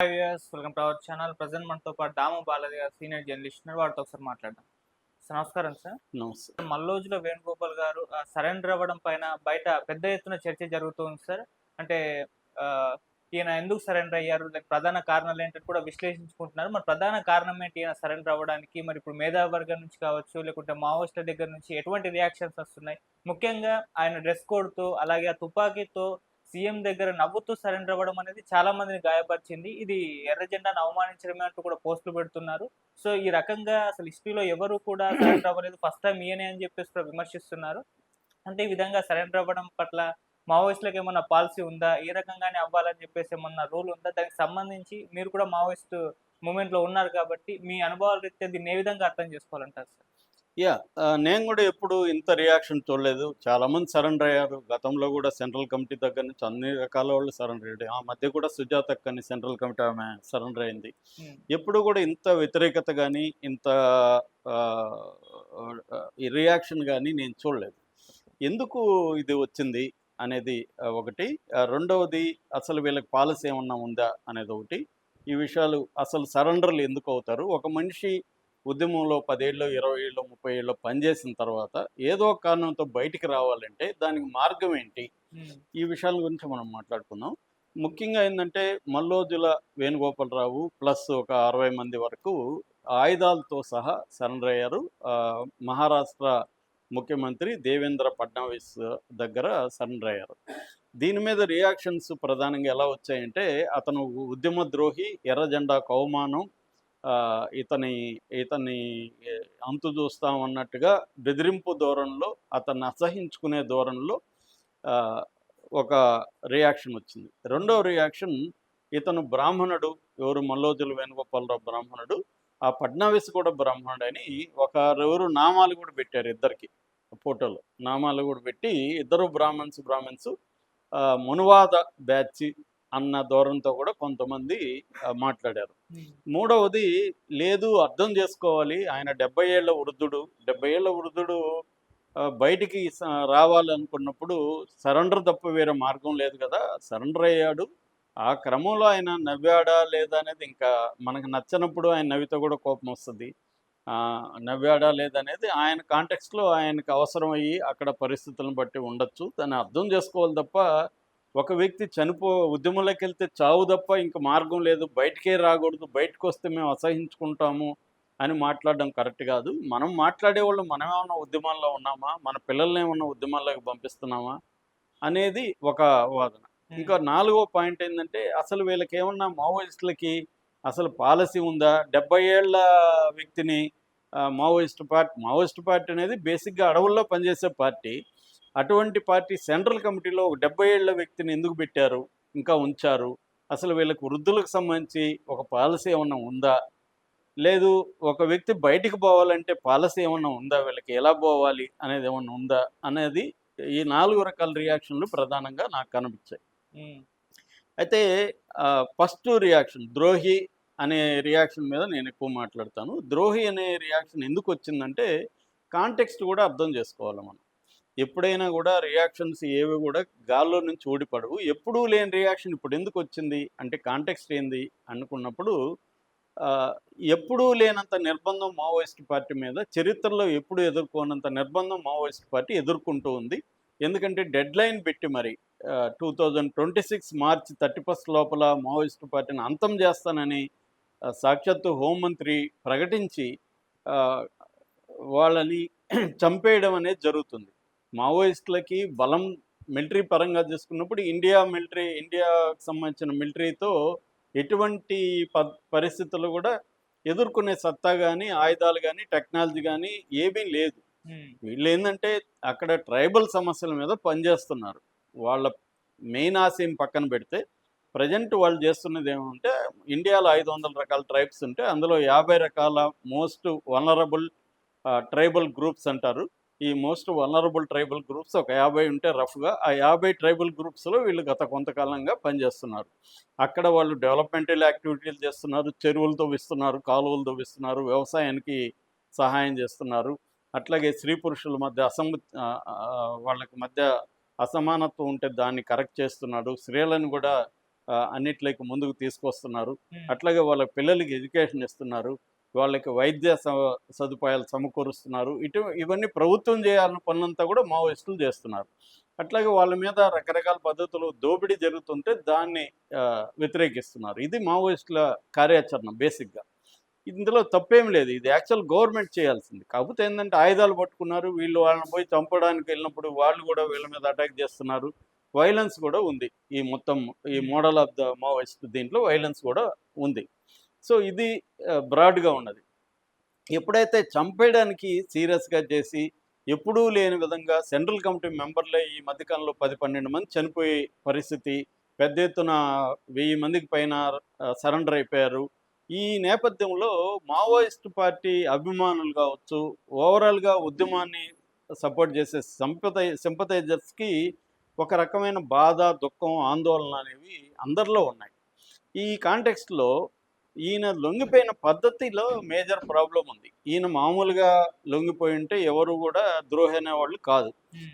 Welcome to our channel present మనతో పాటు దాము బాలాజీ గారు సీనియర్ జర్నలిస్ట్ ఉన్నారు. వారితో ఒకసారి మాట్లాడదాం. సార్ నమస్కారం సార్. నమస్తే. మల్లోజులో వేణుగోపాల్ గారు సరెండర్ అవ్వడం పైన బయట పెద్ద ఎత్తున చర్చ జరుగుతుంది సార్. అంటే ఈయన ఎందుకు సరెండర్ అయ్యారు? దానికి ప్రధాన కారణాలు ఏంటంటే కూడా విశ్లేషించుకుంటున్నారు. మరి ప్రధాన కారణం ఏంటి ఈయన సరెండర్ అవ్వడానికి? మరి ఇప్పుడు మేధావర్గం నుంచి కావచ్చు లేకుంటే మావోయిస్టుల దగ్గర నుంచి ఎటువంటి రియాక్షన్స్ వస్తున్నాయి? ముఖ్యంగా ఆయన డ్రెస్ కోడ్తో అలాగే ఆ తుపాకీతో సీఎం దగ్గర నవ్వుతూ సరెండర్ అవ్వడం అనేది చాలా మందిని గాయపరిచింది. ఇది ఎర్ర జెండాను అవమానించడమే అంటూ కూడా పోస్టులు పెడుతున్నారు. సో ఈ రకంగా అసలు హిస్టరీలో ఎవరు కూడా సరెండర్ అవ్వలేదు. ఫస్ట్ టైం ఈయనే అని చెప్పేసి కూడా విమర్శిస్తున్నారు. అంటే ఈ విధంగా సరెండర్ అవ్వడం పట్ల మావోయిస్టులకు ఏమన్నా పాలసీ ఉందా? ఏ రకంగానే అవ్వాలని చెప్పేసి ఏమన్నా రూల్ ఉందా? దానికి సంబంధించి మీరు కూడా మావోయిస్ట్ మూమెంట్లో ఉన్నారు కాబట్టి మీ అనుభవాల రీత్యా దీన్ని ఏ విధంగా అర్థం చేసుకోవాలంటారు సార్? యా నేను కూడా ఎప్పుడు ఇంత రియాక్షన్ చూడలేదు. చాలా మంది సరెండర్ అయ్యారు. గతంలో కూడా సెంట్రల్ కమిటీ దగ్గర నుంచి అన్ని రకాల వాళ్ళు సరెండర్ అయ్యారు. ఆ మధ్య కూడా సుజాత అని సెంట్రల్ కమిటీ ఆమె సరెండర్ అయింది. ఉమ్, ఎప్పుడు కూడా ఇంత వ్యతిరేకత కానీ ఇంత రియాక్షన్ కానీ నేను చూడలేదు. ఎందుకు ఇది వచ్చింది అనేది ఒకటి. రెండవది అసలు వీళ్ళకి పాలసీ ఏమన్నా ఉందా అనేది ఒకటి. ఈ విషయాలు అసలు సరెండర్లు ఎందుకు అవుతారు? ఒక మనిషి ఉద్యమంలో పదేళ్ళు ఇరవై ఏళ్ళు ముప్పై ఏళ్ళు పనిచేసిన తర్వాత ఏదో ఒక కారణంతో బయటికి రావాలంటే దానికి మార్గం ఏంటి? ఈ విషయాల గురించి మనం మాట్లాడుకుందాం. ముఖ్యంగా ఏంటంటే మల్లోజుల వేణుగోపాలరావు ప్లస్ ఒక అరవై మంది వరకు ఆయుధాలతో సహా సరెండర్ అయ్యారు. మహారాష్ట్ర ముఖ్యమంత్రి దేవేంద్ర ఫడ్నవీస్ దగ్గర సరెండర్ అయ్యారు. దీని మీద రియాక్షన్స్ ప్రధానంగా ఎలా వచ్చాయంటే అతను ఉద్యమ ద్రోహి ఎర్ర జెండా కౌమానం ఆ, ఇతని ఇతని అంతు చూస్తాం అన్నట్టుగా బెదిరింపు ధోరణిలో అతన్ని అసహించుకునే ధోరణిలో ఒక రియాక్షన్ వచ్చింది. రెండవ రియాక్షన్ ఇతను బ్రాహ్మణుడు ఎవరు మల్లోజుల వేణుగోపాలరావు బ్రాహ్మణుడు ఆ ఫడ్నవీస్ కూడా బ్రాహ్మణుడు అని ఒక నామాలు కూడా పెట్టారు ఇద్దరికి ఫోటోలు. నామాలు కూడా పెట్టి ఇద్దరు బ్రాహ్మణ్స్ బ్రాహ్మణ్స్ మునువాద బ్యాచ్ అన్న ధోరణితో కూడా కొంతమంది మాట్లాడారు. మూడవది లేదు అర్థం చేసుకోవాలి. ఆయన డెబ్బై ఏళ్ళ వృద్ధుడు. డెబ్బై ఏళ్ళ వృద్ధుడు బయటికి రావాలనుకున్నప్పుడు సరెండర్ తప్ప వేరే మార్గం లేదు కదా. సరెండర్ అయ్యాడు. ఆ క్రమంలో ఆయన నవ్వాడా లేదా అనేది ఇంకా మనకు నచ్చనప్పుడు ఆయన నవ్వితే కూడా కోపం వస్తుంది. నవ్వాడా లేదనేది ఆయన కాంటెక్స్లో ఆయనకు అవసరం అయ్యి అక్కడ పరిస్థితులను బట్టి ఉండొచ్చు. దాన్ని అర్థం చేసుకోవాలి తప్ప ఒక వ్యక్తి చనిపో ఉద్యమంలోకి వెళ్తే చావు తప్ప ఇంక మార్గం లేదు. బయటికే రాకూడదు. బయటకు వస్తే మేము అసహించుకుంటాము అని మాట్లాడడం కరెక్ట్ కాదు. మనం మాట్లాడేవాళ్ళు మనం ఏమన్నా ఉద్యమాల్లో ఉన్నామా? మన పిల్లల్ని ఏమన్నా ఉద్యమాల్లోకి పంపిస్తున్నామా? అనేది ఒక వాదన. ఇంకా నాలుగో పాయింట్ ఏంటంటే అసలు వీళ్ళకి ఏమన్నా మావోయిస్టులకి అసలు పాలసీ ఉందా? డెబ్బై ఏళ్ళ వ్యక్తిని మావోయిస్ట్ పార్టీ మావోయిస్ట్ పార్టీ అనేది బేసిక్గా అడవుల్లో పనిచేసే పార్టీ. అటువంటి పార్టీ సెంట్రల్ కమిటీలో ఒక డెబ్బై ఏళ్ళ వ్యక్తిని ఎందుకు పెట్టారు? ఇంకా ఉంచారు? అసలు వీళ్ళకి వృద్ధులకు సంబంధించి ఒక పాలసీ ఏమన్నా ఉందా? లేదు ఒక వ్యక్తి బయటికి పోవాలంటే పాలసీ ఏమన్నా ఉందా? వీళ్ళకి ఎలా పోవాలి? అనేది ఏమన్నా ఉందా? అనేది ఈ నాలుగు రకాల రియాక్షన్లు ప్రధానంగా నాకు కనిపించాయి. అయితే ఫస్ట్ రియాక్షన్ ద్రోహి అనే రియాక్షన్ మీద నేను ఎక్కువ మాట్లాడతాను. ద్రోహి అనే రియాక్షన్ ఎందుకు వచ్చిందంటే కాంటెక్స్ట్ కూడా అర్థం చేసుకోవాలి మనం. ఎప్పుడైనా కూడా రియాక్షన్స్ ఏవి కూడా గాల్లో నుంచి ఊడిపడవు. ఎప్పుడూ లేని రియాక్షన్ ఇప్పుడు ఎందుకు వచ్చింది? అంటే కాంటెక్స్ట్ ఏంది? అనుకున్నప్పుడు ఎప్పుడూ లేనంత నిర్బంధం మావోయిస్ట్ పార్టీ మీద చరిత్రలో ఎప్పుడు ఎదుర్కోనంత నిర్బంధం మావోయిస్ట్ పార్టీ ఎదుర్కొంటూ ఉంది. ఎందుకంటే డెడ్ లైన్ పెట్టి మరి two thousand twenty six March thirty first లోపల మావోయిస్ట్ పార్టీని అంతం చేస్తానని సాక్షాత్తు హోంమంత్రి ప్రకటించి వాళ్ళని చంపేయడం అనేది జరుగుతుంది. మావోయిస్టులకి బలం మిలిటరీ పరంగా చూసుకున్నప్పుడు ఇండియా మిలిటరీ ఇండియాకు సంబంధించిన మిలిటరీతో ఎటువంటి ప పరిస్థితులు కూడా ఎదుర్కొనే సత్తా కానీ ఆయుధాలు కానీ టెక్నాలజీ కానీ ఏమీ లేదు. వీళ్ళు ఏంటంటే అక్కడ ట్రైబల్ సమస్యల మీద పనిచేస్తున్నారు. వాళ్ళ మెయిన్ ఆశయం పక్కన పెడితే ప్రజెంట్ వాళ్ళు చేస్తున్నది ఏమంటే ఇండియాలో ఐదు వందల రకాల ట్రైబ్స్ ఉంటే అందులో యాభై రకాల మోస్ట్ వనరబుల్ ట్రైబల్ గ్రూప్స్ అంటారు. ఈ మోస్ట్ వనరబుల్ ట్రైబల్ గ్రూప్స్ ఒక యాభై ఉంటే రఫ్గా ఆ యాభై ట్రైబల్ గ్రూప్స్లో వీళ్ళు గత కొంతకాలంగా పనిచేస్తున్నారు. అక్కడ వాళ్ళు డెవలప్మెంటల్ యాక్టివిటీలు చేస్తున్నారు చెరువులు తవ్విస్తున్నారు కాలువలు తవ్విస్తున్నారు వ్యవసాయానికి సహాయం చేస్తున్నారు. అట్లాగే స్త్రీ పురుషుల మధ్య అసమ వాళ్ళకి మధ్య అసమానత్వం ఉంటే దాన్ని కరెక్ట్ చేస్తున్నాడు. స్త్రీలను కూడా అన్నిట్లోకి ముందుకు తీసుకొస్తున్నారు. అట్లాగే వాళ్ళ పిల్లలకి ఎడ్యుకేషన్ ఇస్తున్నారు. వాళ్ళకి వైద్య స- సదుపాయాలు సమకూరుస్తున్నారు. ఇటు ఇవన్నీ ప్రభుత్వం చేయాలన్న పనులంతా కూడా మావోయిస్టులు చేస్తున్నారు. అట్లాగే వాళ్ళ మీద రకరకాల పద్ధతులు దోపిడీ జరుగుతుంటే దాన్ని వ్యతిరేకిస్తున్నారు. ఇది మావోయిస్టుల కార్యాచరణ బేసిక్గా. ఇందులో తప్పేం లేదు. ఇది యాక్చువల్ గవర్నమెంట్ చేయాల్సింది. కాకపోతే ఏంటంటే ఆయుధాలు పట్టుకున్నారు. వీళ్ళు వాళ్ళని పోయి చంపడానికి వెళ్ళినప్పుడు వాళ్ళు కూడా వీళ్ళ మీద అటాక్ చేస్తున్నారు. వైలెన్స్ కూడా ఉంది. ఈ మొత్తం ఈ మోడల్ ఆఫ్ ద మావోయిస్ట్ దీంట్లో వైలెన్స్ కూడా ఉంది. సో ఇది బ్రాడ్గా ఉన్నది. ఎప్పుడైతే చంపేయడానికి సీరియస్గా చేసి ఎప్పుడూ లేని విధంగా సెంట్రల్ కమిటీ మెంబర్లే ఈ మధ్యకాలంలో పది పన్నెండు మంది చనిపోయే పరిస్థితి పెద్ద ఎత్తున వెయ్యి మందికి పైన సరెండర్ అయిపోయారు. ఈ నేపథ్యంలో మావోయిస్ట్ పార్టీ అభిమానులు కావచ్చు ఓవరాల్గా ఉద్యమాన్ని సపోర్ట్ చేసే సంపతై సింపతైజర్స్కి ఒక రకమైన బాధ దుఃఖం ఆందోళన అనేవి అందరిలో ఉన్నాయి. ఈ కాంటెక్స్ట్లో ఈయన లొంగిపోయిన పద్ధతిలో మేజర్ ప్రాబ్లం ఉంది. ఈయన మామూలుగా లొంగిపోయి ఉంటే ఎవరు కూడా ద్రోహి అనేవాళ్ళు కాదు.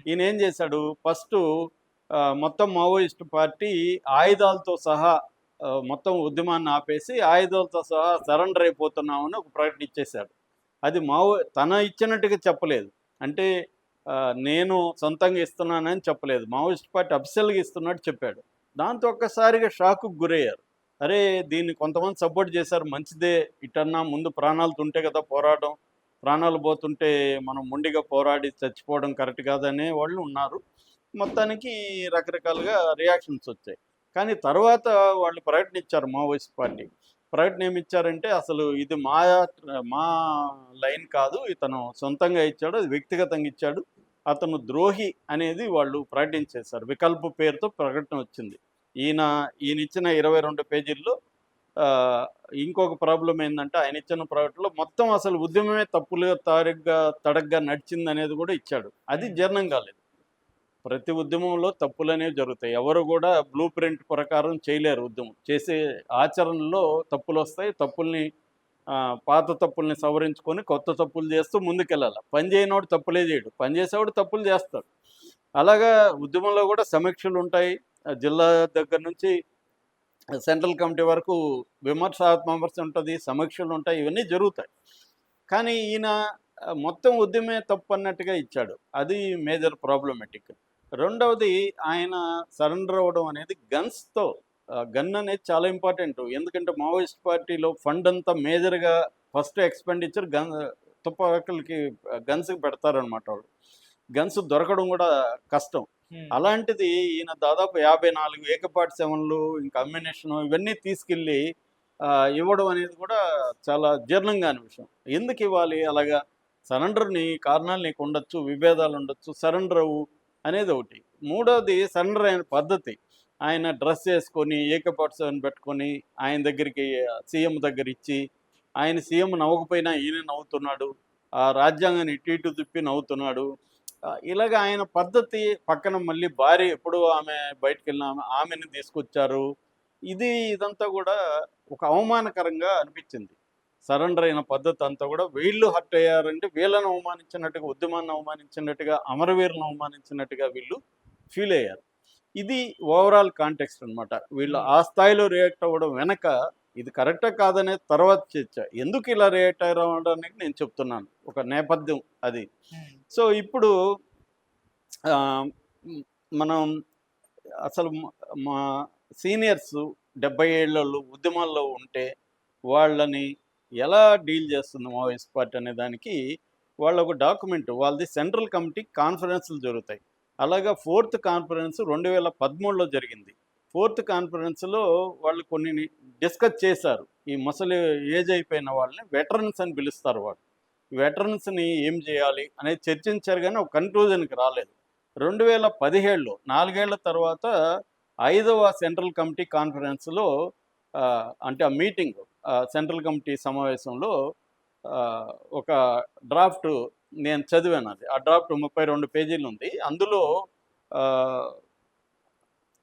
ఈయన ఏం చేశాడు? ఫస్ట్ మొత్తం మావోయిస్ట్ పార్టీ ఆయుధాలతో సహా మొత్తం ఉద్యమాన్ని ఆపేసి ఆయుధాలతో సహా సరెండర్ అయిపోతున్నామని ఒక ప్రకటన ఇచ్చేశాడు. అది మావో తన ఇచ్చినట్టుగా చెప్పలేదు. అంటే నేను సొంతంగా ఇస్తున్నానని చెప్పలేదు. మావోయిస్ట్ పార్టీ అఫిషియల్గా ఇస్తున్నట్టు చెప్పాడు. దాంతో ఒక్కసారిగా షాక్కు గురయ్యారు. అరే దీన్ని కొంతమంది సపోర్ట్ చేశారు. మంచిదే. ఇటన్నా ముందు ప్రాణాలు ఉంటే కదా పోరాటం. ప్రాణాలు పోతుంటే మనం మొండిగా పోరాడి చచ్చిపోవడం కరెక్ట్ కాదనే వాళ్ళు ఉన్నారు. మొత్తానికి రకరకాలుగా రియాక్షన్స్ వచ్చాయి. కానీ తర్వాత వాళ్ళు ప్రకటన ఇచ్చారు మావోయిస్ట్ పార్టీ. ప్రకటన ఏమి ఇచ్చారంటే అసలు ఇది మా మా లైన్ కాదు. ఇతను సొంతంగా ఇచ్చాడు. అది వ్యక్తిగతంగా ఇచ్చాడు. అతను ద్రోహి అనేది వాళ్ళు ప్రకటించేశారు. వికల్ప పేరుతో ప్రకటన వచ్చింది. ఈయన ఈయన ఇచ్చిన ఇరవై రెండు పేజీల్లో ఇంకొక ప్రాబ్లం ఏంటంటే ఆయన ఇచ్చిన ప్రకటనలో మొత్తం అసలు ఉద్యమమే తప్పులుగా తారుగ్గా తడగ్గా నడిచింది అనేది కూడా ఇచ్చాడు. అది జీర్ణం కాలేదు. ప్రతి ఉద్యమంలో తప్పులు అనేవి జరుగుతాయి. ఎవరు కూడా బ్లూ ప్రింట్ ప్రకారం చేయలేరు ఉద్యమం. చేసే ఆచరణలో తప్పులు వస్తాయి తప్పుల్ని పాత తప్పుల్ని సవరించుకొని కొత్త తప్పులు చేస్తూ ముందుకెళ్ళాలి. పని చేయనోడు తప్పులే చేయడు. పని చేసేవాడు తప్పులు చేస్తాడు. అలాగా ఉద్యమంలో కూడా సమీక్షలు ఉంటాయి జిల్లా దగ్గర నుంచి సెంట్రల్ కమిటీ వరకు విమర్శాత్మక విమర్శ ఉంటుంది సమీక్షలు ఉంటాయి ఇవన్నీ జరుగుతాయి. కానీ ఈయన మొత్తం ఉద్యమే తప్పు అన్నట్టుగా ఇచ్చాడు. అది మేజర్ ప్రాబ్లమెటిక్. రెండవది ఆయన సరెండర్ అవ్వడం అనేది గన్స్తో గన్ అనేది చాలా ఇంపార్టెంట్. ఎందుకంటే మావోయిస్ట్ పార్టీలో ఫండ్ అంతా మేజర్గా ఫస్ట్ ఎక్స్పెండిచర్ గన్ తుపాకులకి గన్స్కి పెడతారనమాట వాళ్ళు. గన్స్ దొరకడం కూడా కష్టం. అలాంటిది ఈయన దాదాపు యాభై నాలుగు ఏకపాటి సెవెన్లు ఇంకా అమ్యునేషన్ ఇవన్నీ తీసుకెళ్ళి ఇవ్వడం అనేది కూడా చాలా జీర్ణం కాని విషయం. ఎందుకు ఇవ్వాలి? అలాగా సరెండర్ నీ కారణాలు నీకు ఉండొచ్చు విభేదాలు ఉండొచ్చు సరెండర్ అవ్వు అనేది ఒకటి. మూడవది సరెండర్ అయిన పద్ధతి. ఆయన డ్రెస్ వేసుకొని ఏకపాటి సెవెన్ పెట్టుకొని ఆయన దగ్గరికి సీఎం దగ్గర ఇచ్చి ఆయన సీఎం నవ్వకపోయినా ఈయన నవ్వుతున్నాడు. ఆ రాజ్యాంగాన్ని ఇటు ఇటు తిప్పి నవ్వుతున్నాడు. ఇలాగ ఆయన పద్ధతి పక్కన మళ్ళీ భార్య ఎప్పుడు ఆమె బయటకు వెళ్ళిన ఆమె ఆమెను తీసుకొచ్చారు. ఇది ఇదంతా కూడా ఒక అవమానకరంగా అనిపించింది. సరెండర్ అయిన పద్ధతి అంతా కూడా వీళ్ళు హర్ట్ అయ్యారంటే వీళ్ళని అవమానించినట్టుగా ఉద్యమాన్ని అవమానించినట్టుగా అమరవీరులను అవమానించినట్టుగా వీళ్ళు ఫీల్ అయ్యారు. ఇది ఓవరాల్ కాంటెక్స్ట్ అన్నమాట. వీళ్ళు ఆ స్థాయిలో రియాక్ట్ అవ్వడం వెనక ఇది కరెక్టా కాదనే తర్వాత చర్చ. ఎందుకు ఇలా రియాక్ట్ అవ్వడానికి నేను చెప్తున్నాను. ఒక నేపథ్యం అది. ఉమ్, సో ఇప్పుడు మనం అసలు మా సీనియర్స్ డెబ్బై ఏళ్ళలో ఉద్యమాల్లో ఉంటే వాళ్ళని ఎలా డీల్ చేస్తుంది మావోయిస్ట్ పార్టీ అనే దానికి వాళ్ళ ఒక డాక్యుమెంట్ వాళ్ళది సెంట్రల్ కమిటీ కాన్ఫరెన్స్లు జరుగుతాయి. అలాగా ఫోర్త్ కాన్ఫరెన్స్ రెండు వేల పదమూడులో జరిగింది. ఫోర్త్ కాన్ఫరెన్స్లో వాళ్ళు కొన్ని డిస్కస్ చేశారు. ఈ ముసలి ఏజ్ అయిపోయిన వాళ్ళని వెటరన్స్ అని పిలుస్తారు వాళ్ళు. వెటరన్స్ని ఏం చేయాలి అనేది చర్చించారు కానీ ఒక కన్క్లూజన్కి రాలేదు. రెండు వేల పదిహేడులో నాలుగేళ్ళ తర్వాత ఐదవ సెంట్రల్ కమిటీ కాన్ఫరెన్స్లో అంటే ఆ మీటింగ్ సెంట్రల్ కమిటీ సమావేశంలో ఒక డ్రాఫ్ట్ నేను చదివాను అది. ఆ డ్రాఫ్ట్ ముప్పై రెండు పేజీలు ఉంది. అందులో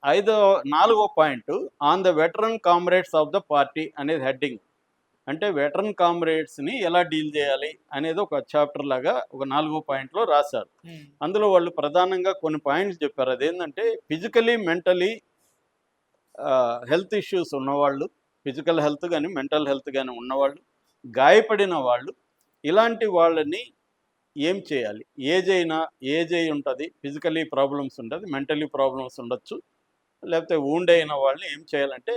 ఐదో నాలుగో point on the veteran comrades of the party అనేది హెడ్డింగ్. అంటే వెటరన్ కామ్రేడ్స్ని ఎలా డీల్ చేయాలి అనేది ఒక చాప్టర్ లాగా ఒక నాలుగో పాయింట్లో రాశారు. అందులో వాళ్ళు ప్రధానంగా కొన్ని పాయింట్స్ చెప్పారు. అదేంటంటే ఫిజికలీ మెంటలీ హెల్త్ ఇష్యూస్ ఉన్నవాళ్ళు ఫిజికల్ హెల్త్ కానీ మెంటల్ హెల్త్ కానీ ఉన్నవాళ్ళు గాయపడిన వాళ్ళు ఇలాంటి వాళ్ళని ఏం చేయాలి? ఏజ్ అయినా ఏజ్ అయి ఉంటుంది ఫిజికలీ ప్రాబ్లమ్స్ ఉంటుంది మెంటలీ ప్రాబ్లమ్స్ ఉండొచ్చు లేకపోతే wound అయిన వాళ్ళని ఏం చేయాలంటే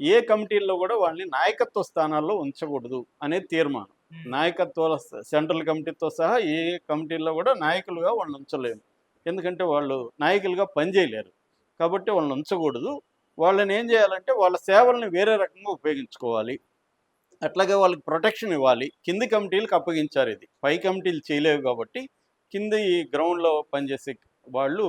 ఏ కమిటీల్లో కూడా వాళ్ళని నాయకత్వ స్థానాల్లో ఉంచకూడదు అనేది తీర్మానం. నాయకత్వాల సెంట్రల్ కమిటీతో సహా ఏ కమిటీల్లో కూడా నాయకులుగా వాళ్ళని ఉంచలేము ఎందుకంటే వాళ్ళు నాయకులుగా పనిచేయలేరు కాబట్టి వాళ్ళని ఉంచకూడదు. వాళ్ళని ఏం చేయాలంటే వాళ్ళ సేవల్ని వేరే రకంగా ఉపయోగించుకోవాలి. అట్లాగే వాళ్ళకి ప్రొటెక్షన్ ఇవ్వాలి. కింది కమిటీలకు అప్పగించారు ఇది. పై కమిటీలు చేయలేవు కాబట్టి కింది గ్రౌండ్లో పనిచేసే వాళ్ళు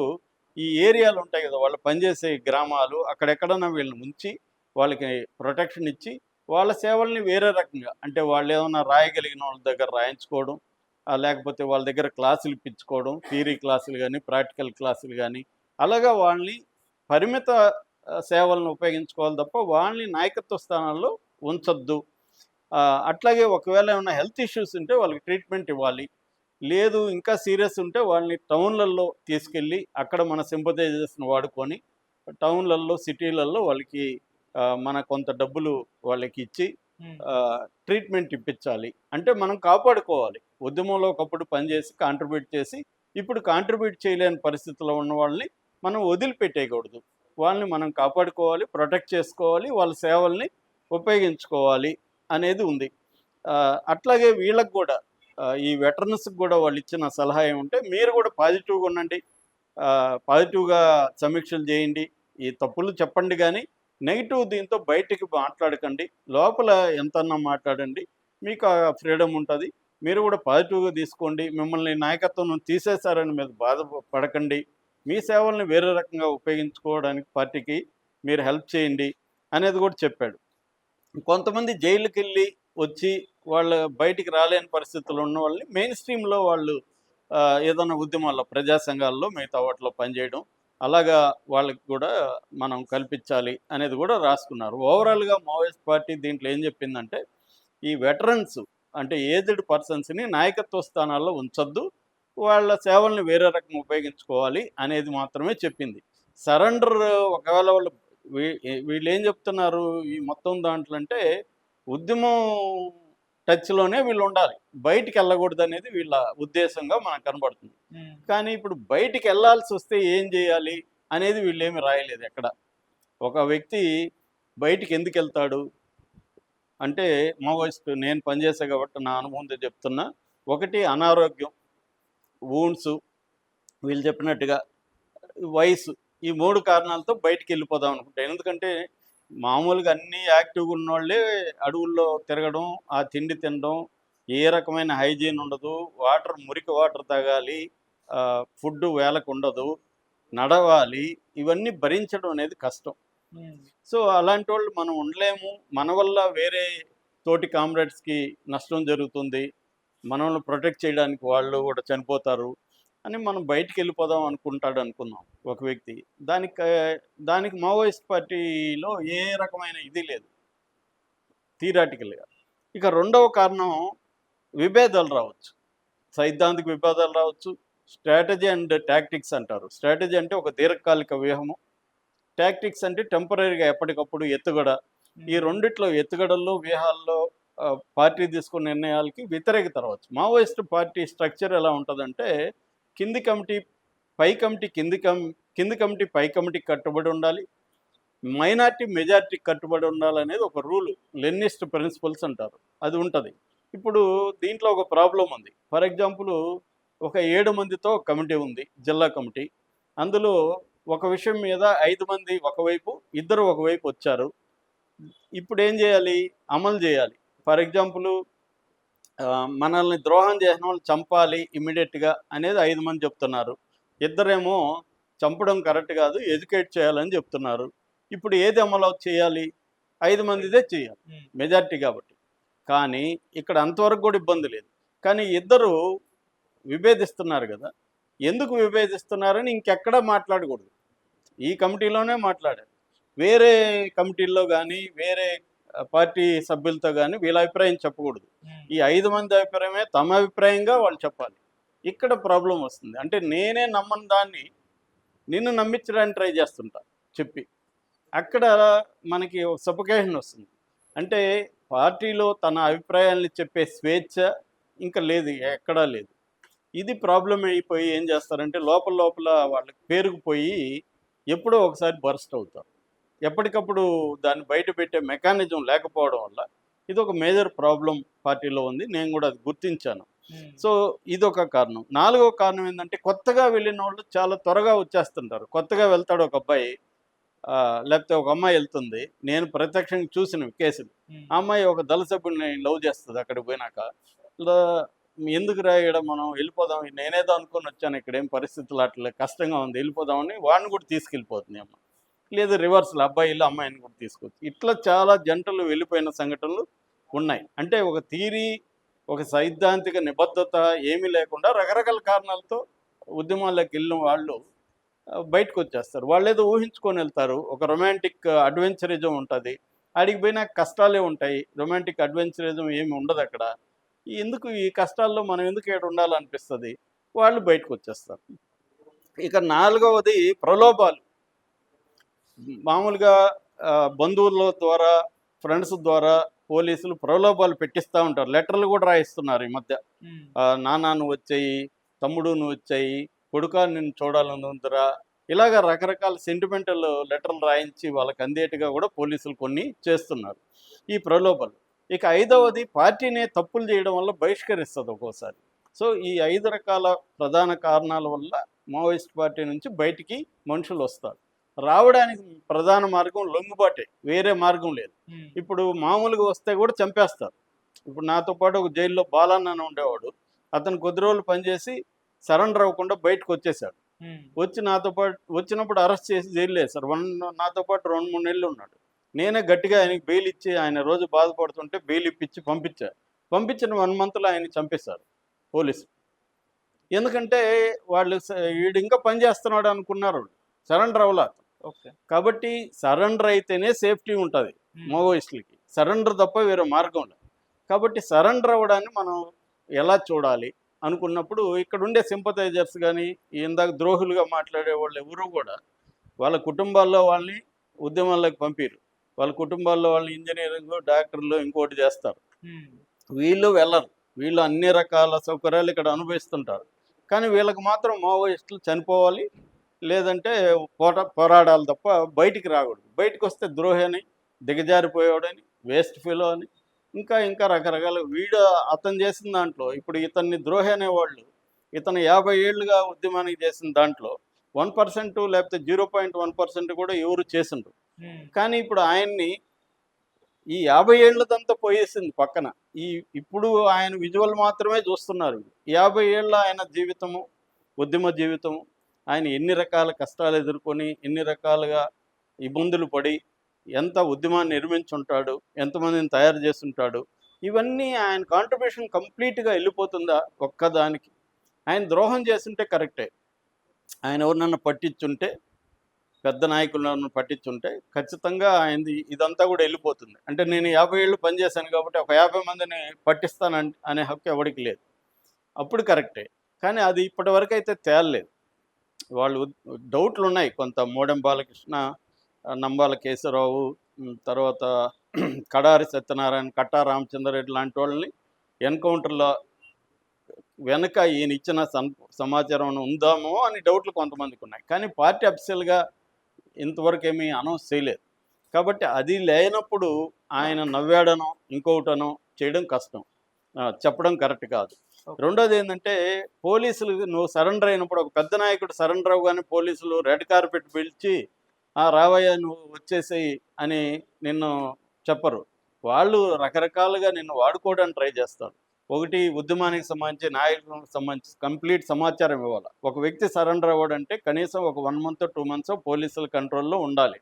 ఈ ఏరియాలు ఉంటాయి కదా వాళ్ళు పనిచేసే గ్రామాలు అక్కడెక్కడన్నా వీళ్ళని ఉంచి వాళ్ళకి ప్రొటెక్షన్ ఇచ్చి వాళ్ళ సేవల్ని వేరే రకంగా అంటే వాళ్ళు ఏమైనా రాయగలిగిన వాళ్ళ దగ్గర రాయించుకోవడం లేకపోతే వాళ్ళ దగ్గర క్లాసులు ఇప్పించుకోవడం థియరీ క్లాసులు కానీ ప్రాక్టికల్ క్లాసులు కానీ అలాగా వాళ్ళని పరిమిత సేవలను ఉపయోగించుకోవాలి తప్ప వాళ్ళని నాయకత్వ స్థానాల్లో ఉంచొద్దు. అట్లాగే ఒకవేళ ఏమైనా హెల్త్ ఇష్యూస్ ఉంటే వాళ్ళకి ట్రీట్మెంట్ ఇవ్వాలి. లేదు ఇంకా సీరియస్ ఉంటే వాళ్ళని టౌన్లలో తీసుకెళ్ళి అక్కడ మన సింపథైజర్స్ని వాడుకొని టౌన్లలో సిటీలలో వాళ్ళకి మన కొంత డబ్బులు వాళ్ళకి ఇచ్చి ట్రీట్మెంట్ ఇప్పించాలి. అంటే మనం కాపాడుకోవాలి. ఉద్యమంలో ఒకప్పుడు పనిచేసి కాంట్రిబ్యూట్ చేసి ఇప్పుడు కాంట్రిబ్యూట్ చేయలేని పరిస్థితిలో ఉన్న వాళ్ళని మనం వదిలిపెట్టేయకూడదు. వాళ్ళని మనం కాపాడుకోవాలి ప్రొటెక్ట్ చేసుకోవాలి వాళ్ళ సేవల్ని ఉపయోగించుకోవాలి అనేది ఉంది. అట్లాగే వీళ్ళకి కూడా ఈ వెటరన్స్కి కూడా వాళ్ళు ఇచ్చిన సలహా ఏమంటే మీరు కూడా పాజిటివ్గా ఉండండి. పాజిటివ్గా సమీక్షలు చేయండి. ఈ తప్పులు చెప్పండి కానీ నెగిటివ్ దీంతో బయటికి మాట్లాడకండి. లోపల ఎంతన్నా మాట్లాడండి. మీకు ఆ ఫ్రీడమ్ ఉంటుంది. మీరు కూడా పాజిటివ్గా తీసుకోండి. మిమ్మల్ని నాయకత్వం తీసేశారని మీద బాధపడకండి మీ సేవల్ని వేరే రకంగా ఉపయోగించుకోవడానికి పార్టీకి మీరు హెల్ప్ చేయండి అనేది కూడా చెప్పాడు. కొంతమంది జైలుకి వెళ్ళి వచ్చి వాళ్ళ బయటికి రాలేని పరిస్థితుల్లో ఉన్న వాళ్ళని మెయిన్ స్ట్రీమ్లో వాళ్ళు ఏదైనా ఉద్యమాల్లో ప్రజా సంఘాల్లో మిగతా వాటిలో పనిచేయడం అలాగా వాళ్ళకి కూడా మనం కల్పించాలి అనేది కూడా రాసుకున్నారు. ఓవరాల్గా మావోయిస్ట్ పార్టీ దీంట్లో ఏం చెప్పిందంటే ఈ వెటరన్స్ అంటే ఏజ్డ్ పర్సన్స్ని నాయకత్వ స్థానాల్లో ఉంచొద్దు వాళ్ళ సేవల్ని వేరే రకం ఉపయోగించుకోవాలి అనేది మాత్రమే చెప్పింది. సరెండర్ ఒకవేళ వాళ్ళు వీ- వీళ్ళు ఏం చెప్తున్నారు ఈ మొత్తం దాంట్లో అంటే ఉద్యమం టచ్లోనే వీళ్ళు ఉండాలి బయటికి వెళ్ళకూడదు అనేది వీళ్ళ ఉద్దేశంగా మనకు కనబడుతుంది. కానీ ఇప్పుడు బయటికి వెళ్ళాల్సి వస్తే ఏం చేయాలి అనేది వీళ్ళు ఏమి రాయలేదు ఎక్కడ. ఒక వ్యక్తి బయటికి ఎందుకు వెళ్తాడు అంటే మావోయిస్ట్ నేను పనిచేసా కాబట్టి నా అనుభవంతో చెప్తున్నా. ఒకటి అనారోగ్యం వూన్స్ వీళ్ళు చెప్పినట్టుగా వయసు ఈ మూడు కారణాలతో బయటికి వెళ్ళిపోదాం అనుకుంటా. ఎందుకంటే మామూలుగా అన్ని యాక్టివ్గా ఉన్నోళ్ళే అడవుల్లో తిరగడం ఆ తిండి తినడం ఏ రకమైన హైజీన్ ఉండదు. వాటర్ మురికి వాటర్ తాగాలి ఫుడ్ వేలకు ఉండదు. నడవాలి ఇవన్నీ భరించడం అనేది కష్టం. సో అలాంటి వాళ్ళు మనం ఉండలేము. మన వల్ల వేరే తోటి కామ్రేడ్స్కి నష్టం జరుగుతుంది. మనల్ని ప్రొటెక్ట్ చేయడానికి వాళ్ళు కూడా చనిపోతారు. అని మనం బయటికి వెళ్ళిపోదాం అనుకుంటాడు అనుకుందాం ఒక వ్యక్తి. దానికి దానికి మావోయిస్ట్ పార్టీలో ఏ రకమైన ఇది లేదు. థియరాటికల్గా. ఇక రెండవ కారణం విభేదాలు రావచ్చు. సైద్ధాంతిక విభేదాలు రావచ్చు. స్ట్రాటజీ అండ్ టాక్టిక్స్ అంటారు. స్ట్రాటజీ అంటే ఒక దీర్ఘకాలిక వ్యూహము. టాక్టిక్స్ అంటే టెంపరీగా ఎప్పటికప్పుడు ఎత్తుగడ. ఈ రెండిట్లో ఎత్తుగడల్లో వ్యూహాల్లో పార్టీ తీసుకున్న నిర్ణయాలకి వ్యతిరేకత రావచ్చు. మావోయిస్ట్ పార్టీ స్ట్రక్చర్ ఎలా ఉంటుందంటే కింది కమిటీ పై కమిటీ కింది కమి కింది కమిటీ పై కమిటీకి కట్టుబడి ఉండాలి. మైనార్టీ మెజార్టీకి కట్టుబడి ఉండాలనేది ఒక రూల్ లెన్నిస్ట్ ప్రిన్సిపల్స్ అంటారు. అది ఉంటుంది. ఇప్పుడు దీంట్లో ఒక ప్రాబ్లం ఉంది. ఫర్ ఎగ్జాంపుల్ ఒక ఏడు మందితో కమిటీ ఉంది జిల్లా కమిటీ. అందులో ఒక విషయం మీద ఐదు మంది ఒకవైపు ఇద్దరు ఒకవైపు వచ్చారు. ఇప్పుడు ఏం చేయాలి? అమలు చేయాలి. ఫర్ ఎగ్జాంపుల్ మనల్ని ద్రోహం చేసిన వాళ్ళు చంపాలి ఇమ్మీడియట్గా అనేది ఐదు మంది చెప్తున్నారు. ఇద్దరేమో చంపడం కరెక్ట్ కాదు ఎడ్యుకేట్ చేయాలని చెప్తున్నారు. ఇప్పుడు ఏది అమలు చేయాలి? ఐదు మందిదే చేయాలి మెజారిటీ కాబట్టి. కానీ ఇక్కడ అంతవరకు కూడా ఇబ్బంది లేదు. కానీ ఇద్దరు విభేదిస్తున్నారు కదా. ఎందుకు విభేదిస్తున్నారని ఇంకెక్కడా మాట్లాడకూడదు. ఈ కమిటీలోనే మాట్లాడారు వేరే కమిటీల్లో కానీ వేరే పార్టీ సభ్యులతో కానీ వీళ్ళ అభిప్రాయం చెప్పకూడదు. ఈ ఐదు మంది అభిప్రాయమే తమ అభిప్రాయంగా వాళ్ళు చెప్పాలి. ఇక్కడ ప్రాబ్లం వస్తుంది. అంటే నేనే నమ్మని దాన్ని నిన్ను నమ్మించడానికి ట్రై చేస్తుంటా చెప్పి. అక్కడ మనకి ఒక సపకేషన్ వస్తుంది. అంటే పార్టీలో తన అభిప్రాయాల్ని చెప్పే స్వేచ్ఛ ఇంకా లేదు ఎక్కడా లేదు. ఇది ప్రాబ్లం అయిపోయి ఏం చేస్తారంటే లోపల లోపల వాళ్ళకి పేరుకుపోయి ఎప్పుడో ఒకసారి బర్స్ట్ అవుతారు. ఎప్పటికప్పుడు దాన్ని బయట పెట్టే మెకానిజం లేకపోవడం వల్ల ఇది ఒక మేజర్ ప్రాబ్లం పార్టీలో ఉంది. నేను కూడా అది గుర్తించాను. సో ఇదొక కారణం. నాలుగో కారణం ఏంటంటే కొత్తగా వెళ్ళిన వాళ్ళు చాలా త్వరగా వచ్చేస్తుంటారు. కొత్తగా వెళ్తాడు ఒక అబ్బాయి లేకపోతే ఒక అమ్మాయి వెళ్తుంది. నేను ప్రత్యక్షంగా చూసిన కేసులు. ఆ అమ్మాయి ఒక దళ సభ్యుడిని లవ్ చేస్తుంది అక్కడికి పోయినాక. ఎందుకు రాయడం మనం వెళ్ళిపోదాం? నేనేదో అనుకొని వచ్చాను. ఇక్కడ ఏం పరిస్థితులు? అట్లా కష్టంగా ఉంది. వెళ్ళిపోదామని వాడిని కూడా తీసుకెళ్ళిపోతుంది అమ్మ. లేదు రివర్స్లో అబ్బాయి అమ్మాయిని కూడా తీసుకోవచ్చు. ఇట్లా చాలా జంటలు వెళ్ళిపోయిన సంఘటనలు ఉన్నాయి. అంటే ఒక థీరీ ఒక సైద్ధాంతిక నిబద్ధత ఏమీ లేకుండా రకరకాల కారణాలతో ఉద్యమాల్లోకి వెళ్ళిన వాళ్ళు బయటకు వచ్చేస్తారు. వాళ్ళు ఏదో ఊహించుకొని వెళ్తారు. ఒక రొమాంటిక్ అడ్వెంచరిజం ఉంటుంది. ఆడికి పోయినా కష్టాలే ఉంటాయి. రొమాంటిక్ అడ్వెంచరిజం ఏమి ఉండదు అక్కడ. ఎందుకు ఈ కష్టాల్లో మనం ఎందుకు ఇక్కడ ఉండాలనిపిస్తుంది? వాళ్ళు బయటకు వచ్చేస్తారు. ఇక నాలుగవది ప్రలోభాలు. మామూలుగా బంధువుల ద్వారా ఫ్రెండ్స్ ద్వారా పోలీసులు ప్రలోభాలు పెట్టిస్తూ ఉంటారు. లెటర్లు కూడా రాయిస్తున్నారు ఈ మధ్య. నాన్న నువ్వు వచ్చాయి తమ్ముడు నువ్వు వచ్చాయి కొడుకా నిన్ను చూడాలని ఉందిరా. ఇలాగ రకరకాల సెంటిమెంటల్ లెటర్లు రాయించి వాళ్ళకి అందేట్టుగా కూడా పోలీసులు కొన్ని చేస్తున్నారు. ఈ ప్రలోభాలు. ఇక ఐదవది పార్టీనే తప్పులు చేయడం వల్ల బహిష్కరిస్తుంది ఒక్కోసారి. సో ఈ ఐదు రకాల ప్రధాన కారణాల వల్ల మావోయిస్ట్ పార్టీ నుంచి బయటికి మనుషులు వస్తారు. రావడానికి ప్రధాన మార్గం లొంగుబాటే. వేరే మార్గం లేదు. ఇప్పుడు మామూలుగా వస్తే కూడా చంపేస్తారు. ఇప్పుడు నాతో పాటు ఒక జైల్లో బాలన్న అని ఉండేవాడు. అతను కొద్ది రోజులు పనిచేసి సరెండర్ అవ్వకుండా బయటకు వచ్చేసాడు. వచ్చి నాతో పాటు వచ్చినప్పుడు అరెస్ట్ చేసి జైలు వేశారు వన్ నాతో పాటు రెండు మూడు నెలలు ఉన్నాడు. నేనే గట్టిగా ఆయనకి బెయిల్ ఇచ్చి ఆయన రోజు బాధపడుతుంటే బెయిల్ ఇప్పించి పంపించా. పంపించిన వన్ మంత్లో ఆయన చంపేశారు పోలీసు. ఎందుకంటే వాళ్ళు వీడు ఇంకా పని చేస్తున్నాడు అనుకున్నారు సరెండర్ అవ్వలా ఓకే కాబట్టి సరెండర్ అయితేనే సేఫ్టీ ఉంటుంది మావోయిస్టులకి. సరెండర్ తప్ప వేరే మార్గం లేదు కాబట్టి సరెండర్ అవ్వడాన్ని మనం ఎలా చూడాలి అనుకున్నప్పుడు ఇక్కడ ఉండే సింపతైజర్స్ కానీ ఇందాక ద్రోహులుగా మాట్లాడే వాళ్ళు ఎవరు కూడా వాళ్ళ కుటుంబాల్లో వాళ్ళని ఉద్యమాల్లోకి పంపిరు. వాళ్ళ కుటుంబాల్లో వాళ్ళని ఇంజనీరింగ్ డాక్టర్లు ఇంకోటి చేస్తారు. వీళ్ళు వెళ్ళరు. వీళ్ళు అన్ని రకాల సౌకర్యాలు ఇక్కడ అనుభవిస్తుంటారు. కానీ వీళ్ళకి మాత్రం మావోయిస్టులు చనిపోవాలి. లేదంటే పోట పోరాడాలి తప్ప బయటికి రాకూడదు. బయటికి వస్తే ద్రోహి అని దిగజారిపోయాడని వేస్ట్ ఫీలో అని ఇంకా ఇంకా రకరకాల వీడు అతను చేసిన దాంట్లో ఇప్పుడు ఇతన్ని ద్రోహి అనేవాళ్ళు ఇతను యాభై ఏళ్ళుగా ఉద్యమానికి చేసిన దాంట్లో వన్ పర్సెంట్ లేకపోతే జీరో పాయింట్ వన్ పర్సెంట్ కూడా ఎవరు చేసిండ్రు. కానీ ఇప్పుడు ఆయన్ని ఈ యాభై ఏళ్ళదంతా పోయేసింది పక్కన. ఈ ఇప్పుడు ఆయన విజువల్ మాత్రమే చూస్తున్నారు. యాభై ఏళ్ళ ఆయన జీవితము ఉద్యమ జీవితము ఆయన ఎన్ని రకాల కష్టాలు ఎదుర్కొని ఎన్ని రకాలుగా ఇబ్బందులు పడి ఎంత ఉద్యమాన్ని నిర్మించుంటాడు ఎంతమందిని తయారు చేస్తుంటాడు ఇవన్నీ ఆయన కాంట్రిబ్యూషన్ కంప్లీట్గా వెళ్ళిపోతుందా ఒక్కదానికి? ఆయన ద్రోహం చేస్తుంటే కరెక్టే. ఆయన ఎవరినన్నా పట్టించుంటే పెద్ద నాయకులను పట్టించుంటే ఖచ్చితంగా ఆయనది ఇదంతా కూడా వెళ్ళిపోతుంది. అంటే నేను యాభై ఏళ్ళు పనిచేశాను కాబట్టి ఒక యాభై మందిని పట్టిస్తాను అనే హక్కు ఎవరికి లేదు. అప్పుడు కరెక్టే. కానీ అది ఇప్పటివరకు అయితే తేలలేదు. వాళ్ళు డౌట్లు ఉన్నాయి కొంత మోడెం బాలకృష్ణ నంబాల కేశవరావు తర్వాత కడారి సత్యనారాయణ కట్టా రామచంద్రరెడ్డి లాంటి వాళ్ళని ఎన్కౌంటర్లో వెనక ఈయన ఇచ్చిన సం సమాచారం ఉందామో అని డౌట్లు కొంతమందికి ఉన్నాయి. కానీ పార్టీ అఫీషియల్గా ఇంతవరకు ఏమీ అనౌన్స్ చేయలేదు. కాబట్టి అది లేనప్పుడు ఆయన నవ్వాడనో ఇంకొకటనో చేయడం కష్టం. చెప్పడం కరెక్ట్ కాదు. రెండోది ఏంటంటే పోలీసులు నువ్వు సరెండర్ అయినప్పుడు ఒక పెద్ద నాయకుడు సరెండర్ అవ్వగానే పోలీసులు రెడ్ కార్పెట్ పిలిచి ఆ రావయ్య నువ్వు వచ్చేసేయి అని నిన్ను చెప్పరు. వాళ్ళు రకరకాలుగా నిన్ను వాడుకోవడానికి ట్రై చేస్తారు. ఒకటి ఉద్యమానికి సంబంధించి నాయకులకు సంబంధించి కంప్లీట్ సమాచారం ఇవ్వాలి. ఒక వ్యక్తి సరెండర్ అవ్వడంటే కనీసం ఒక వన్ మంత్ టూ మంత్స్ పోలీసుల కంట్రోల్లో ఉండాలి.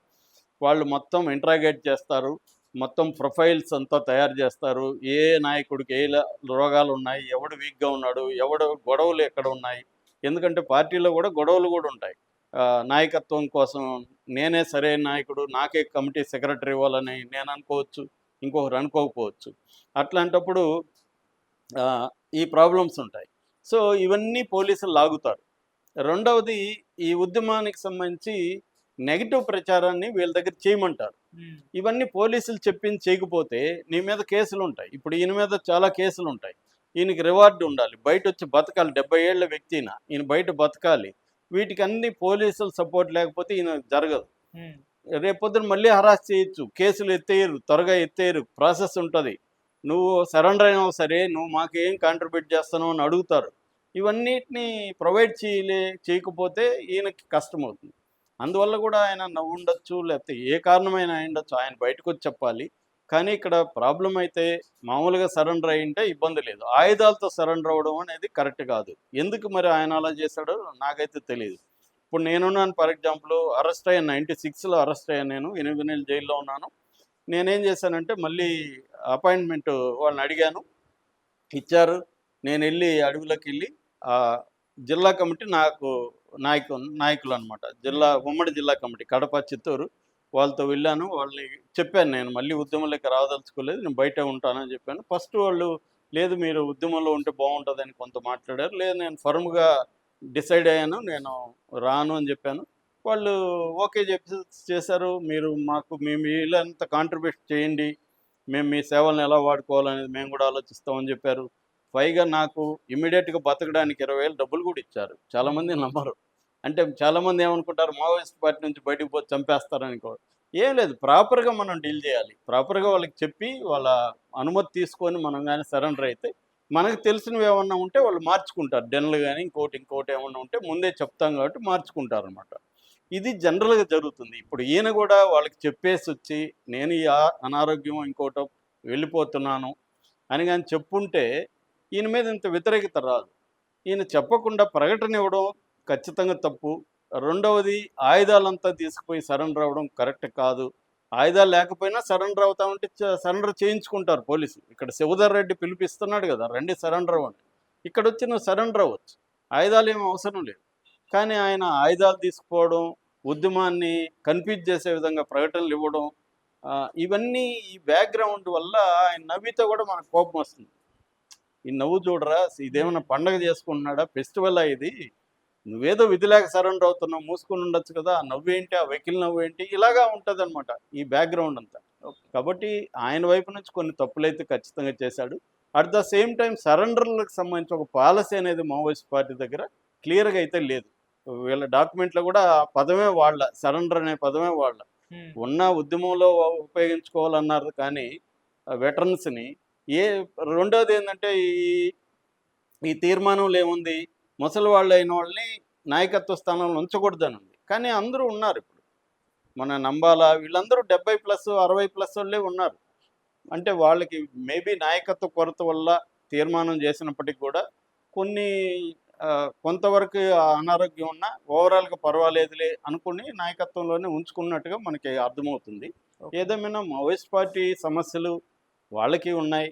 వాళ్ళు మొత్తం ఇంట్రాగేట్ చేస్తారు. మొత్తం ప్రొఫైల్స్ అంతా తయారు చేస్తారు. ఏ నాయకుడికి ఏ రోగాలు ఉన్నాయి ఎవడు వీక్గా ఉన్నాడు ఎవడు గొడవలు ఎక్కడ ఉన్నాయి. ఎందుకంటే పార్టీలో కూడా గొడవలు కూడా ఉంటాయి. నాయకత్వం కోసం నేనే సరైన నాయకుడు నాకే కమిటీ సెక్రటరీ ఇవ్వాలని నేను అనుకోవచ్చు ఇంకొకరు అనుకోకపోవచ్చు. అట్లాంటప్పుడు ఈ ప్రాబ్లమ్స్ ఉంటాయి. సో ఇవన్నీ పోలీసులు లాగుతారు. రెండవది ఈ ఉద్యమానికి సంబంధించి నెగిటివ్ ప్రచారాన్ని వీళ్ళ దగ్గర చేయమంటారు. ఇవన్నీ పోలీసులు చెప్పింది చేయకపోతే నీ మీద కేసులు ఉంటాయి ఇప్పుడు ఈయన మీద చాలా కేసులు ఉంటాయి ఈయనకి రివార్డు ఉండాలి. బయట వచ్చి బతకాలి. డెబ్బై ఏళ్ళ వ్యక్తిన ఈయన బయట బతకాలి. వీటికి అన్ని పోలీసుల సపోర్ట్ లేకపోతే ఈయన జరగదు. రేపొద్దున మళ్ళీ హరాస్ చేయొచ్చు. కేసులు ఎత్తేయరు. త్వరగా ఎత్తేయరు. ప్రాసెస్ ఉంటుంది. నువ్వు సరెండర్ అయినావు సరే నువ్వు మాకు ఏం కాంట్రిబ్యూట్ చేస్తున్నావు అని అడుగుతారు. ఇవన్నిటిని ప్రొవైడ్ చేయలే చేయకపోతే ఈయనకి కష్టం అవుతుంది అందువల్ల కూడా ఆయన నవ్వుండొచ్చు లేకపోతే ఏ కారణమైన అయి ఆయన బయటకు వచ్చి చెప్పాలి. కానీ ఇక్కడ ప్రాబ్లం అయితే మామూలుగా సరెండర్ అయి ఉంటే ఇబ్బంది లేదు. ఆయుధాలతో సరెండర్ అవ్వడం అనేది కరెక్ట్ కాదు. ఎందుకు మరి ఆయన అలా చేశాడో నాకైతే తెలియదు ఇప్పుడు నేనున్నాను ఫర్ ఎగ్జాంపుల్ అరెస్ట్ అయ్యాను నైంటీ సిక్స్లో అరెస్ట్ అయ్యాను నేను ఎనిమిది నెలలు జైల్లో ఉన్నాను. నేనేం చేశానంటే మళ్ళీ అపాయింట్మెంట్ వాళ్ళని అడిగాను. ఇచ్చారు. నేను వెళ్ళి అడవిలోకి వెళ్ళి ఆ జిల్లా కమిటీ నాకు నాయకు నాయకులు అనమాట జిల్లా ఉమ్మడి జిల్లా కమిటీ కడప చిత్తూరు. వాళ్ళతో వెళ్ళాను వాళ్ళని చెప్పాను నేను మళ్ళీ ఉద్యమంలోకి రాదలుచుకోలేదు నేను బయట ఉంటానని చెప్పాను. ఫస్ట్ వాళ్ళు లేదు మీరు ఉద్యమంలో ఉంటే బాగుంటుందని కొంత మాట్లాడారు లేదు నేను ఫర్మ్గా డిసైడ్ అయ్యాను నేను రాను అని చెప్పాను. వాళ్ళు ఓకే చెప్పి చేశారు మీరు మాకు మేము వీళ్ళంత కాంట్రిబ్యూట్ చేయండి మేము మీ సేవలను ఎలా వాడుకోవాలనేది మేము కూడా ఆలోచిస్తామని చెప్పారు. పైగా నాకు ఇమీడియట్గా బతకడానికి ఇరవై వేలు డబ్బులు కూడా ఇచ్చారు. చాలామంది నమ్మరు. అంటే చాలామంది ఏమనుకుంటారు మావోయిస్ట్ పార్టీ నుంచి బయటకు పోతే చంపేస్తారని కూడా. ఏం లేదు ప్రాపర్గా మనం డీల్ చేయాలి. ప్రాపర్గా వాళ్ళకి చెప్పి వాళ్ళ అనుమతి తీసుకొని మనం కానీ సరెండర్ అయితే మనకు తెలిసినవి ఏమన్నా ఉంటే వాళ్ళు మార్చుకుంటారు. డెన్లు కానీ ఇంకోటి ఇంకోటి ఏమన్నా ఉంటే ముందే చెప్తాం కాబట్టి మార్చుకుంటారు అనమాట ఇది జనరల్గా జరుగుతుంది. ఇప్పుడు ఈయన కూడా వాళ్ళకి చెప్పేసి వచ్చి నేను ఈ ఆ- అనారోగ్యం ఇంకోటో వెళ్ళిపోతున్నాను అని కానీ చెప్పుంటే ఈయన మీద ఇంత వ్యతిరేకత రాదు. ఈయన చెప్పకుండా ప్రకటన ఇవ్వడం ఖచ్చితంగా తప్పు. రెండవది ఆయుధాలంతా తీసుకుపోయి సరెండర్ అవ్వడం కరెక్ట్ కాదు. ఆయుధాలు లేకపోయినా సరెండర్ అవుతామంటే సరెండర్ చేయించుకుంటారు పోలీసులు. ఇక్కడ శివధర్ రెడ్డి పిలిపిస్తున్నాడు కదా రండి సరెండర్ అవ్వండి. ఇక్కడ వచ్చి నువ్వు సరెండర్ అవ్వచ్చు. ఆయుధాలు ఏమి అవసరం లేదు. కానీ ఆయన ఆయుధాలు తీసుకోవడం ఉద్యమాన్ని కన్ఫ్యూజ్ చేసే విధంగా ప్రకటనలు ఇవ్వడం ఇవన్నీ ఈ బ్యాక్గ్రౌండ్ వల్ల ఆయన నవ్వితే కూడా మనకు కోపం వస్తుంది. ఈ నవ్వు చూడరా? ఇదేమన్నా పండగ చేసుకుంటున్నాడా? ఫెస్టివల్ ఇది? నువ్వేదో విధి లేక సరెండర్ అవుతున్నావు మూసుకొని ఉండొచ్చు కదా. ఆ నవ్వు ఏంటి? ఆ వెకిల్ నవ్వు ఏంటి? ఇలాగా ఉంటుంది ఈ బ్యాక్గ్రౌండ్ అంతా. కాబట్టి ఆయన వైపు నుంచి కొన్ని తప్పులైతే ఖచ్చితంగా చేశాడు. అట్ ద సేమ్ టైం సరెండర్లకు సంబంధించి ఒక పాలసీ అనేది మావోయిస్ట్ పార్టీ దగ్గర క్లియర్గా అయితే లేదు. వీళ్ళ డాక్యుమెంట్లో కూడా ఆ పదమే వాళ్ళ సరెండర్ అనే పదమే వాళ్ళ. ఉన్న ఉద్యమంలో ఉపయోగించుకోవాలన్నారు కానీ వెటరన్స్ని ఏ రెండోది ఏంటంటే ఈ ఈ తీర్మానంలో ఏముంది ముసలి వాళ్ళు అయిన వాళ్ళని నాయకత్వ స్థానంలో ఉంచకూడదని ఉంది కానీ అందరూ ఉన్నారు ఇప్పుడు. మన నంబాల వీళ్ళందరూ డెబ్బై ప్లస్ అరవై ప్లస్ వాళ్ళే ఉన్నారు. అంటే వాళ్ళకి మేబీ నాయకత్వ కొరత వల్ల తీర్మానం చేసినప్పటికి కూడా కొన్ని కొంతవరకు అనారోగ్యం ఉన్నా ఓవరాల్గా పర్వాలేదులే అనుకుని నాయకత్వంలోనే ఉంచుకున్నట్టుగా మనకి అర్థమవుతుంది. ఏదేమైనా మావోయిస్ట్ పార్టీ సమస్యలు వాళ్ళకి ఉన్నాయి.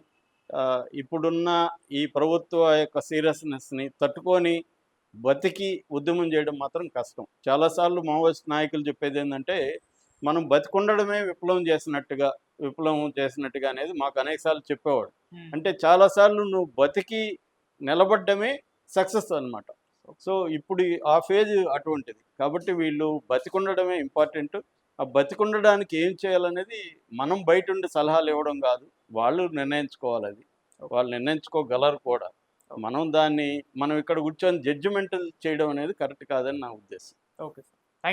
ఇప్పుడున్న ఈ ప్రభుత్వ యొక్క సీరియస్నెస్ని తట్టుకొని బతికి ఉద్యమం చేయడం మాత్రం కష్టం. చాలాసార్లు మావోయిస్ట్ నాయకులు చెప్పేది ఏంటంటే మనం బతికుండడమే విప్లవం చేసినట్టుగా విప్లవం చేసినట్టుగా అనేది మాకు అనేకసార్లు చెప్పేవాడు. అంటే చాలాసార్లు నువ్వు బతికి నిలబడ్డమే సక్సెస్ అన్నమాట. సో ఇప్పుడు ఆ ఫేజ్ అటువంటిది. కాబట్టి వీళ్ళు బతికుండడమే ఇంపార్టెంట్. ఆ బతికుండడానికి ఏం చేయాలనేది మనం బయట ఉండి సలహాలు ఇవ్వడం కాదు. వాళ్ళు నిర్ణయించుకోవాలి అది వాళ్ళు నిర్ణయించుకోగలరు కూడా. మనం దాన్ని మనం ఇక్కడ కూర్చొని జడ్జిమెంట్ చేయడం అనేది కరెక్ట్ కాదని నా ఉద్దేశం. Okay sir.